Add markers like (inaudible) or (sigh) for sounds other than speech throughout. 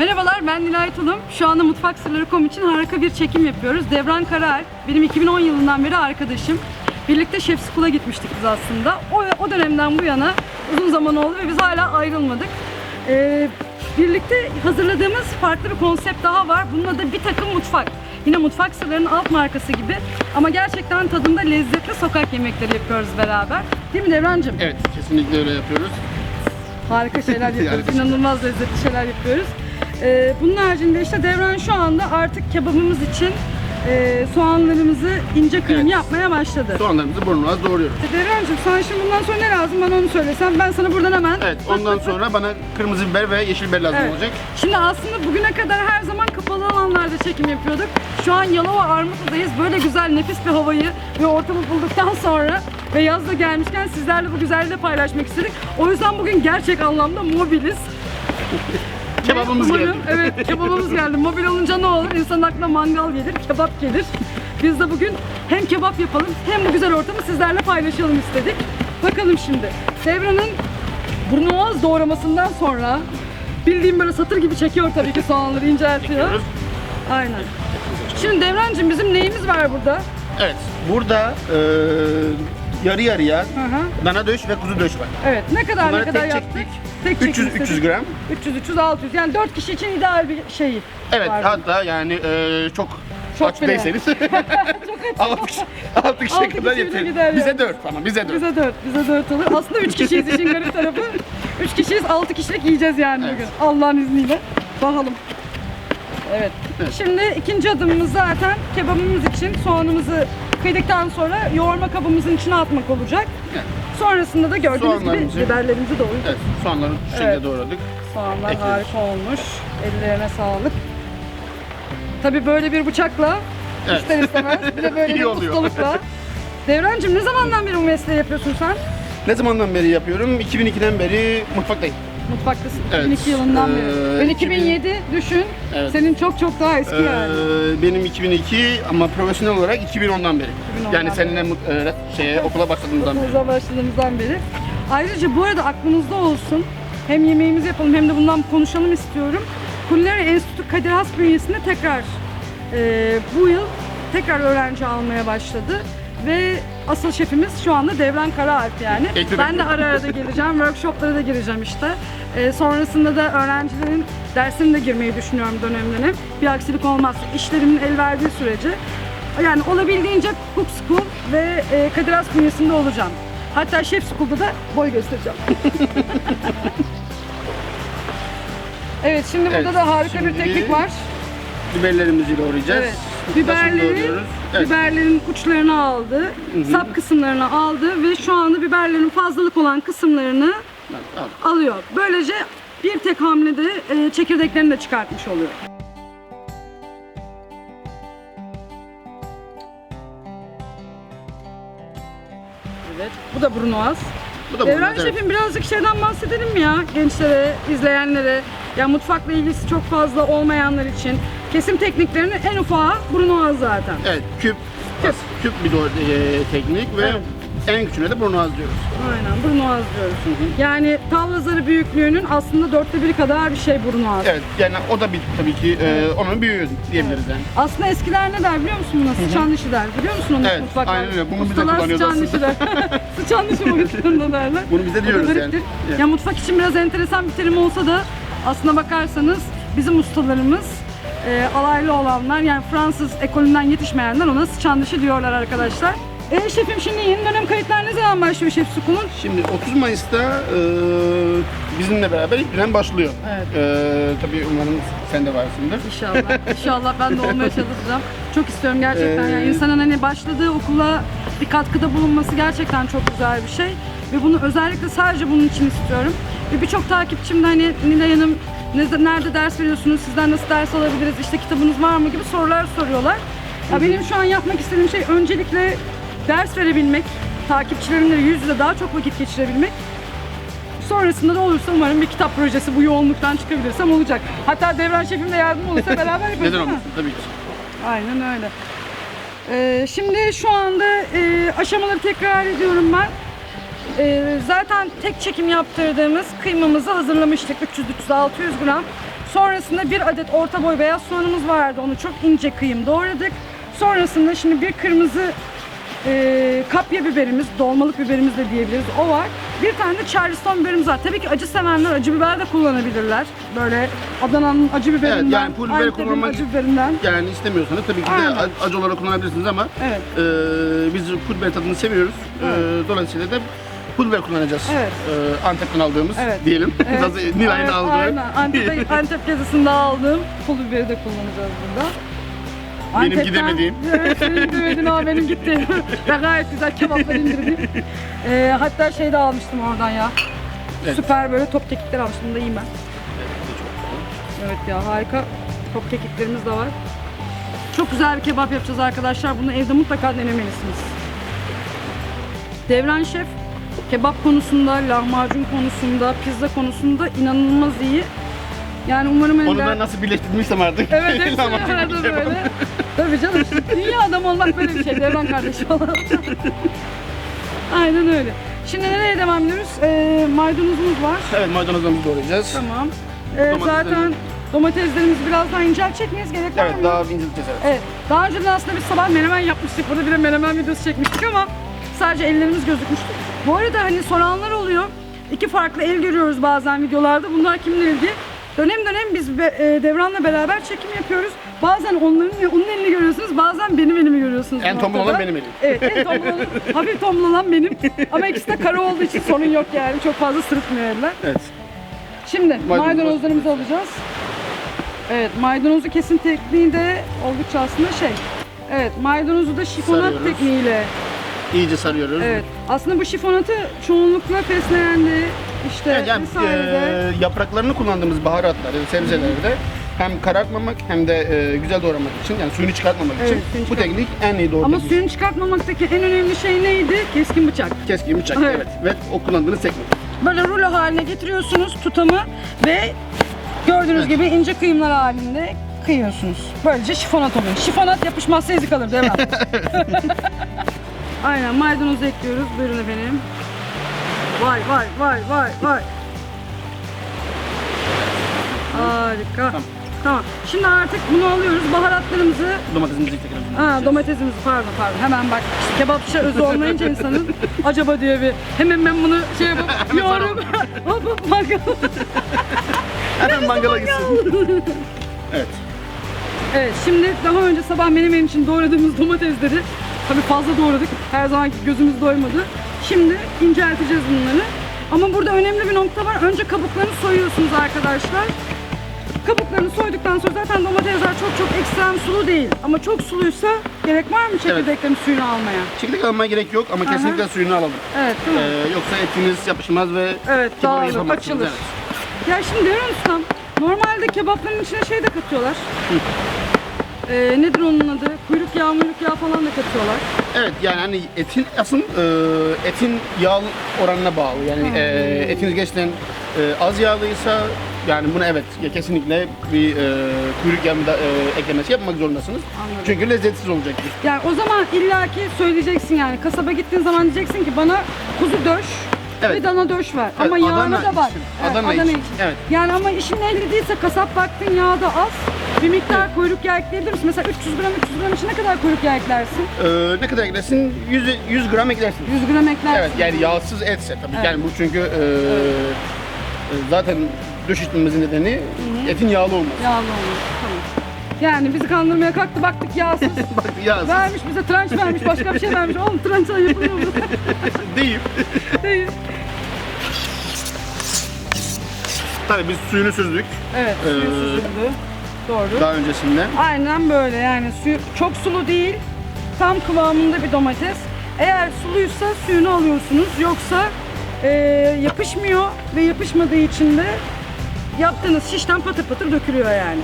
Merhabalar ben Nilay Tulum. Şu anda Mutfak Sırları.com için harika bir çekim yapıyoruz. Devran Karaer benim 2010 yılından beri arkadaşım. Birlikte Şef School'a gitmiştik biz aslında. O, o dönemden bu yana uzun zaman oldu ve biz hala ayrılmadık. Ee, birlikte hazırladığımız farklı bir konsept daha var. Bunun adı Bir Takım Mutfak. Yine Mutfak Sırları'nın alt markası gibi. Ama gerçekten tadında lezzetli sokak yemekleri yapıyoruz beraber. Değil mi Devrancığım? Evet, kesinlikle öyle yapıyoruz. Harika şeyler (laughs) yapıyoruz. İnanılmaz lezzetli şeyler yapıyoruz. Ee, bunun haricinde işte Devran şu anda artık kebabımız için e, soğanlarımızı ince kıyım Evet. yapmaya başladı. Soğanlarımızı burnuna doğruyoruz. Devrancığım sen şimdi bundan sonra ne lazım bana onu söylesen ben sana buradan hemen Evet, ondan sonra bana kırmızı biber ve yeşil biber lazım Evet. olacak. Şimdi aslında bugüne kadar her zaman kapalı alanlarda çekim yapıyorduk. Şu an Yalova Armutlu'dayız. Böyle güzel nefis bir havayı ve ortamı bulduktan sonra ve yaz da gelmişken sizlerle bu güzelliği de paylaşmak istedik. O yüzden bugün gerçek anlamda mobiliz. Kebabımız Umarım- geldi. Evet kebabımız geldi. Mobil olunca ne olur? İnsanın aklına mangal gelir, kebap gelir. Biz de bugün hem kebap yapalım hem bu güzel ortamı sizlerle paylaşalım istedik. Bakalım şimdi. Devran'ın burnuaz doğramasından sonra bildiğim böyle satır gibi çekiyor tabii ki soğanları inceltiyor. Çekiyoruz. Aynen. Şimdi Devrancığım bizim neyimiz var burada? Evet, burada e, yarı yarıya Hı hı. dana döş ve kuzu döş var. Evet. Ne kadar Bunları ne kadar tek yaptık? çektik. Tek 300 çektik 300 istedik. gram. 300 300 600. Yani 4 kişi için ideal bir şey. Evet, var. hatta yani e, çok, Çok aç bile. değilseniz (laughs) Çok 6 (laughs) kişi, 6 kişiye Altı kadar kişiyle yeter. gider Bize yani. 4 ama bize 4. Bize 4, bize 4 olur. Aslında 3 kişiyiz işin garip tarafı. 3 kişiyiz, 6 kişilik yiyeceğiz yani Evet. bugün. Allah'ın izniyle. Bakalım. Evet. Evet. Şimdi ikinci adımımız zaten kebabımız için soğanımızı kıydıktan sonra yoğurma kabımızın içine atmak olacak. Evet. Sonrasında da gördüğünüz gibi biberlerimizi doğrayacağız. Evet, soğanları şu şekilde Evet. doğradık. Soğanlar Ekliyoruz. harika olmuş. Ellerine sağlık. Tabii böyle bir bıçakla Evet. ister istemez bir de (laughs) böyle İyi bir oluyor. ustalıkla. Devrancığım ne zamandan beri bu mesleği yapıyorsun sen? Ne zamandan beri yapıyorum? 2002'den beri mutfaktayım. Mutfaktasın. Evet. 2002 yılından beri. Ben 2007 düşün. Evet. Senin çok çok daha eski Ee, yani. benim 2002 ama profesyonel olarak 2010'dan beri. 2010'dan yani beri. seninle e, şeye okula başladığımızdan beri. Okulumuza başladığımızdan beri. Ayrıca bu arada aklınızda olsun. Hem yemeğimizi yapalım hem de bundan konuşalım istiyorum. Culinary Enstitü Kadir Has bünyesinde tekrar e, bu yıl tekrar öğrenci almaya başladı. Ve asıl şefimiz şu anda Devran Karaalp yani. Eğitim ben de ara ara da geleceğim, workshoplara da gireceğim işte. E, sonrasında da öğrencilerin dersine de girmeyi düşünüyorum dönem dönem. Bir aksilik olmazsa işlerimin el verdiği sürece. Yani olabildiğince Cook School ve e, Kadir Has bünyesinde olacağım. Hatta Chef School'da da boy göstereceğim. (laughs) evet şimdi burada Evet, da harika bir şimdi- teknik var. Biberlerimizi doğrayacağız. Evet. Nasıl Biberleri, doğruyoruz? Evet. biberlerin uçlarını aldı, sap kısımlarını aldı ve şu anda biberlerin fazlalık olan kısımlarını Al. alıyor. Böylece bir tek hamlede e, çekirdeklerini de çıkartmış oluyor. Evet, bu da. Bu da Devran evet. Şef'im birazcık şeyden bahsedelim mi ya gençlere, izleyenlere? Ya mutfakla ilgisi çok fazla olmayanlar için. Kesim tekniklerinin en ufağı brunoise zaten. Evet, küp, Küp. küp bir e, teknik ve Evet. En küçüğüne de burnu az diyoruz. Aynen brunoise diyoruz. Yani tavla zarı büyüklüğünün aslında dörtte biri kadar bir şey brunoise. Evet, yani o da bir tabii ki e, onun büyüğü diyebiliriz yani. Aslında eskiler ne der biliyor musun buna? Sıçan dişi der. Biliyor musun onu Evet, mutfaklarda? aynen öyle. Bunu biz de Ustalar kullanıyoruz sıçan dişi der. sıçan dişi boyutlarında derler. Bunu biz de O da diyoruz yani. gariptir. Evet. Ya mutfak için biraz enteresan bir terim olsa da aslına bakarsanız bizim ustalarımız e, alaylı olanlar yani Fransız ekolünden yetişmeyenler ona sıçan dişi diyorlar arkadaşlar. E şefim şimdi yeni dönem kayıtlar ne zaman başlıyor Şef Sukul'un? Şimdi 30 Mayıs'ta e, bizimle beraber ilk dönem başlıyor. Evet. E, tabii umarım sen de varsındır. İnşallah. İnşallah ben de olmaya çalışacağım. Çok istiyorum gerçekten. Ee, Yani insanın hani başladığı okula bir katkıda bulunması gerçekten çok güzel bir şey. Ve bunu özellikle sadece bunun için istiyorum. Ve birçok takipçim de hani Nilay Hanım ne- nerede ders veriyorsunuz, sizden nasıl ders alabiliriz, işte kitabınız var mı gibi sorular soruyorlar. Ya benim şu an yapmak istediğim şey öncelikle ders verebilmek, takipçilerimle yüz yüze daha çok vakit geçirebilmek. Sonrasında da olursa umarım bir kitap projesi bu yoğunluktan çıkabilirsem olacak. Hatta Devran Şefim de yardım olursa (laughs) beraber yaparız Neden değil mi? olmasın tabii ki. Aynen öyle. Ee, şimdi şu anda e, aşamaları tekrar ediyorum ben. Ee, zaten tek çekim yaptırdığımız kıymamızı hazırlamıştık. 300-300-600 gram. Sonrasında bir adet orta boy beyaz soğanımız vardı. Onu çok ince kıyım doğradık. Sonrasında şimdi bir kırmızı e, kapya biberimiz, dolmalık biberimiz de diyebiliriz. O var. Bir tane de Charleston biberimiz var. Tabii ki acı sevenler acı biber de kullanabilirler. Böyle Adana'nın acı biberinden, Evet, yani pul biber Antep'in kullanmak- acı biberinden. Yani istemiyorsanız tabii ki Aynen. de acı olarak kullanabilirsiniz ama Evet. e, biz pul biber tadını seviyoruz. E, dolayısıyla da pul biber kullanacağız. Evet. E, Antep'ten aldığımız Evet. diyelim. Evet. (laughs) Nasıl Nilay'ın Aynen, aldığı. (laughs) Aynen. Antep, Antep gezisinde aldığım pul biberi de kullanacağız burada. Benim gidemediğim. (laughs) Evet, senin gidemediğin ama benim gittiğim. Ve gayet güzel kebaplar indirdim. Ee, hatta şey de almıştım oradan ya. Evet. Süper böyle top kekikler almıştım. Bunu da yiyeyim ben. Evet ya harika top kekiklerimiz de var. Çok güzel bir kebap yapacağız arkadaşlar. Bunu evde mutlaka denemelisiniz. Devran Şef kebap konusunda, lahmacun konusunda, pizza konusunda inanılmaz iyi. Yani umarım Onu ben nasıl birleştirdiysem artık. Evet hepsi Lahmacun bir arada kebap. böyle. Tabii canım şimdi dünya adam olmak böyle bir şey. Devran kardeşi falan. Aynen öyle. Şimdi nereye devam ediyoruz? Ee, maydanozumuz var. Evet maydanozlarımızı doğrayacağız. Tamam. Ee, zaten domateslerimizi biraz daha inceltecek miyiz? Gerek var Evet mı? daha incelteceğiz evet. Evet. Daha önce de aslında biz sabah menemen yapmıştık. Burada bir de menemen videosu çekmiştik ama sadece ellerimiz gözükmüştü. Bu arada hani soranlar oluyor. İki farklı el görüyoruz bazen videolarda. Bunlar kimin eli diye. Dönem dönem biz be- e, Devran'la beraber çekim yapıyoruz. Bazen onların onun elini görüyorsunuz, bazen benim elimi görüyorsunuz. En bu tombul noktada. olan benim elim. Evet, en tombul olan, (laughs) hafif tombul olan benim. Ama ikisi de kara olduğu için sorun yok yani. Çok fazla sırıtmıyor eller. Evet. Şimdi Maydanoz. maydanozlarımızı alacağız. Evet maydanozu kesim tekniği de oldukça aslında şey. Evet maydanozu da şifonat Sarıyoruz. tekniğiyle. İyice sarıyoruz. Evet. Aslında bu şifonatı çoğunlukla fesleğende işte yani vesairede. e, yapraklarını kullandığımız baharatları, sebzelerde hem karartmamak hem de e, güzel doğramak için yani suyunu çıkartmamak Evet, için suyunu bu teknik en iyi doğru Ama teknik. suyunu çıkartmamaktaki en önemli şey neydi? Keskin bıçak. Keskin bıçak Evet. evet. ve o kullandığınız teknik. Böyle rulo haline getiriyorsunuz tutamı ve gördüğünüz Evet. gibi ince kıyımlar halinde kıyıyorsunuz. Böylece şifonat oluyor. Şifonat yapışmazsa izi kalır mi? (laughs) (laughs) Aynen maydanozu ekliyoruz. Buyurun efendim. Vay vay vay vay vay. Harika. Tamam. Tamam. Şimdi artık bunu alıyoruz. Baharatlarımızı Domatesimizi tekrar Ha domatesimizi pardon pardon hemen bak kebapçı özü (laughs) olmayınca insanın acaba diye bir hemen ben bunu şey yapıp (laughs) yoğurup (laughs) hop hop mangal. Hemen mangala gitsin. evet. Evet şimdi daha önce sabah menemen için doğradığımız domatesleri tabii fazla doğradık. Her zamanki gözümüz doymadı. Şimdi incelteceğiz bunları. Ama burada önemli bir nokta var. Önce kabuklarını soyuyorsunuz arkadaşlar. Kabuklarını soyduktan sonra zaten domatesler çok çok ekstrem sulu değil. Ama çok suluysa gerek var mı çekirdeklerin suyunu almaya? Çekirdek almaya gerek yok ama Aha. kesinlikle suyunu alalım. Evet değil mi? Ee, yoksa etiniz yapışmaz ve Evet dağılır, açılır. Evet. Ya şimdi Devran Ustam, normalde kebapların içine şey de katıyorlar. Ee, nedir onun adı? Kuyruk yağı, muyruk yağı falan da katıyorlar. Evet yani hani etin asıl e, etin yağ oranına bağlı. Yani e, etiniz gerçekten e, az yağlıysa yani bunu evet ya kesinlikle bir e, kuyruk yağı da, e, eklemesi yapmak zorundasınız. Anladım. Çünkü lezzetsiz olacaktır. Yani o zaman illaki söyleyeceksin yani kasaba gittiğin zaman diyeceksin ki bana kuzu döş Evet. ve dana döş ver. Ama yağını Adana da var. için. Evet, Adana için. Evet. Yani ama işin ehli değilse kasap baktın yağı da az. Bir miktar kuyruk yağı ekleyebilir misin? Mesela 300 gram 300 gram için ne kadar kuyruk yağı eklersin? E, ne kadar eklersin? 100, 100 gram eklersin. 100 gram eklersin. Evet yani yağsız etse tabii. Evet. Yani bu çünkü e, e, zaten döş içmemizin nedeni etin yağlı olması. Yağlı olmuş. Tamam. Yani bizi kandırmaya kalktı baktık yağsız. (laughs) Bak yağsız vermiş bize tranç vermiş başka bir şey vermiş. Oğlum trançla yapılıyor mu? (laughs) değil. Değil. Tabii biz suyunu süzdük Evet suyu Ee, süzüldü. Doğru. daha öncesinde. Aynen böyle yani suyu çok sulu değil. Tam kıvamında bir domates. Eğer suluysa suyunu alıyorsunuz. Yoksa e, yapışmıyor ve yapışmadığı için de yaptığınız şişten patır patır dökülüyor yani.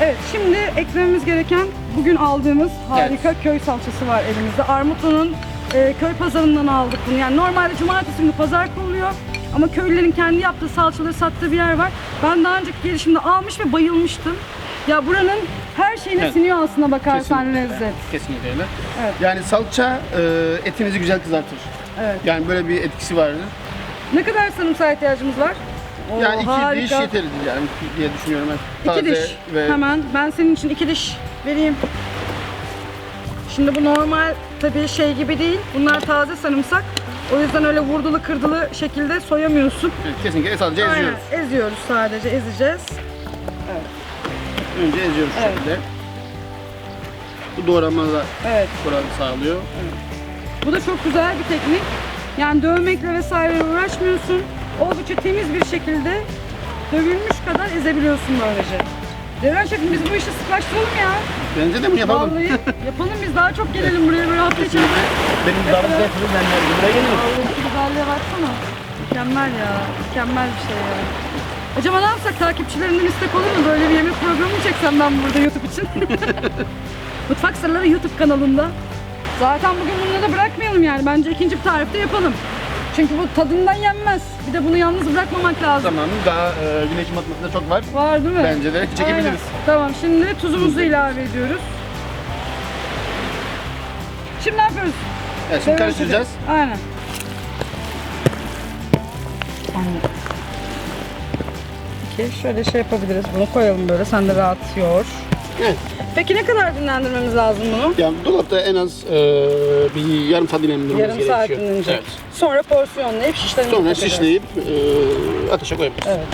Evet şimdi eklememiz gereken bugün aldığımız harika köy salçası var elimizde. Armutlu'nun e, köy pazarından aldık bunu. Yani normalde cumartesi günü pazar kuruluyor. Ama köylülerin kendi yaptığı salçaları sattığı bir yer var. Ben daha önceki gelişimde almış ve bayılmıştım. Ya buranın her şeyine Evet. siniyor aslında bakarsan Kesinlikle. lezzet. Kesinlikle öyle. Evet. Yani salça e, etinizi güzel kızartır. Evet. Yani böyle bir etkisi vardır. Ne kadar sarımsağa ihtiyacımız var? Oo, Yani iki harika. diş yeterlidir yani diye düşünüyorum ben. İki Taze diş. ve Hemen ben senin için iki diş vereyim. Şimdi bu normal tabii şey gibi değil. Bunlar taze sarımsak. O yüzden öyle vurdulu kırdılı şekilde soyamıyorsun. Evet, kesinlikle sadece Aynen. eziyoruz. Eziyoruz sadece ezeceğiz. Önce eziyoruz Evet. şekilde. Bu doğramada Evet. kolaylık sağlıyor. Bu da çok güzel bir teknik. Yani dövmekle vesaire uğraşmıyorsun. Oldukça temiz bir şekilde dövülmüş kadar ezebiliyorsun böylece. Devran şefim biz bu işi sıklaştıralım ya. Bence de bunu yapalım. Vallahi (laughs) yapalım biz daha çok gelelim buraya böyle hafta içi. Benim davet getirin ben de buraya gelirim. Vallahi güzelliğe baksana. Mükemmel ya. Mükemmel bir şey ya. Acaba ne yapsak takipçilerinden istek olur mu? Böyle bir yemek programı mı çeksem ben burada YouTube için? (laughs) Mutfak Sırları YouTube kanalında. Zaten bugün bunu da bırakmayalım yani. Bence ikinci bir tarifte yapalım. Çünkü bu tadından yenmez. Bir de bunu yalnız bırakmamak lazım. Tamam daha e, güneş batmasında çok var. Var değil mi? Bence de çekebiliriz. Aynen. Tamam şimdi tuzumuzu ilave ediyoruz. Şimdi ne yapıyoruz? Evet, şimdi karıştıracağız. Aynen. Peki şöyle şey yapabiliriz. Bunu koyalım böyle. Sen de rahat yoğur. Evet. Peki ne kadar dinlendirmemiz lazım bunu? Yani dolapta en az e, bir yarım saat dinlendirmemiz Yarım gerekiyor. saat dinlenecek. Evet. Sonra porsiyonlayıp şişlerine Sonra şişleyip e, ateşe koyabiliriz. Evet.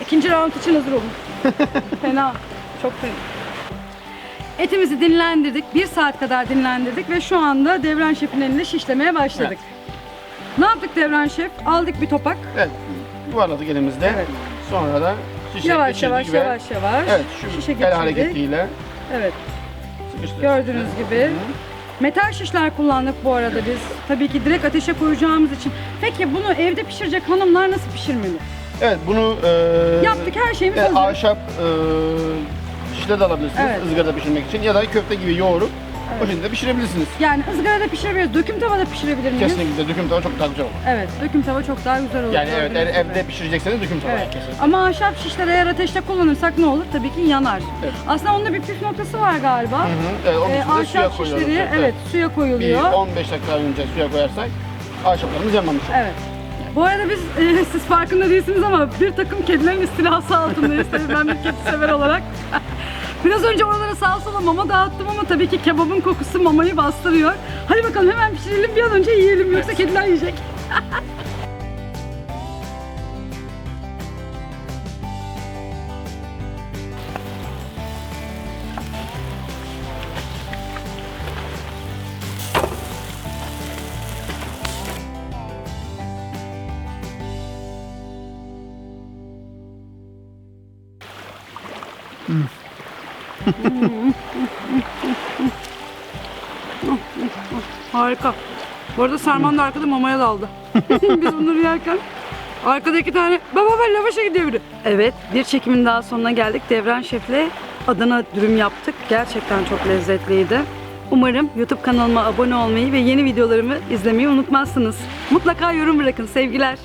İkinci round için hazır olun. (laughs) fena. Çok fena. Etimizi dinlendirdik. Bir saat kadar dinlendirdik ve şu anda Devran Şef'in elinde şişlemeye başladık. Ne yaptık Devran Şef? Aldık bir topak. Evet. Yuvarladık elimizde. Evet. Sonra da şişe Yavaş yavaş ve yavaş yavaş. Evet şu şişe el geçirdik. hareketiyle Evet. sıkıştırdık. Gördüğünüz gibi. Metal şişler kullandık bu arada biz. Tabii ki direkt ateşe koyacağımız için. Peki bunu evde pişirecek hanımlar nasıl pişirmeli? Evet bunu e, Yaptık her şeyimiz e, hazır. ahşap e, şişle de alabilirsiniz Evet. ızgarada pişirmek için ya da köfte gibi yoğurup o şekilde pişirebilirsiniz. Yani ızgarada pişirebiliriz. Döküm tavada pişirebilir miyiz? Kesinlikle döküm tava çok daha güzel olur. Evet, döküm tava çok daha güzel olur. Yani evet eğer evde pişirecekseniz döküm tava Evet. kesin. Ama ahşap şişler eğer ateşte kullanırsak ne olur? Tabii ki yanar. Evet. Aslında onun da bir püf noktası var galiba. Hı hı. Evet, onun Ee, suya ahşap koyuyoruz. şişleri evet suya Bir koyuluyor. 15 dakika önce suya koyarsak ahşaplarımız yanmamış olur. Evet. Bu arada biz (laughs) e, siz farkında değilsiniz ama bir takım kedilerin istilası altındayız. Tabii ben bir kedi sever olarak. (laughs) Biraz önce oralara sağa sola mama dağıttım ama tabii ki kebabın kokusu mamayı bastırıyor. Hadi bakalım hemen pişirelim bir an önce yiyelim yoksa kediler yiyecek. (laughs) Harika. Bu arada Serman da arkada mamaya daldı. (laughs) Biz bunları yerken arkada iki tane baba ben lavaşa gidiyor biri. Evet bir çekimin daha sonuna geldik. Devran Şef'le Adana dürüm yaptık. Gerçekten çok lezzetliydi. Umarım YouTube kanalıma abone olmayı ve yeni videolarımı izlemeyi unutmazsınız. Mutlaka yorum bırakın. Sevgiler.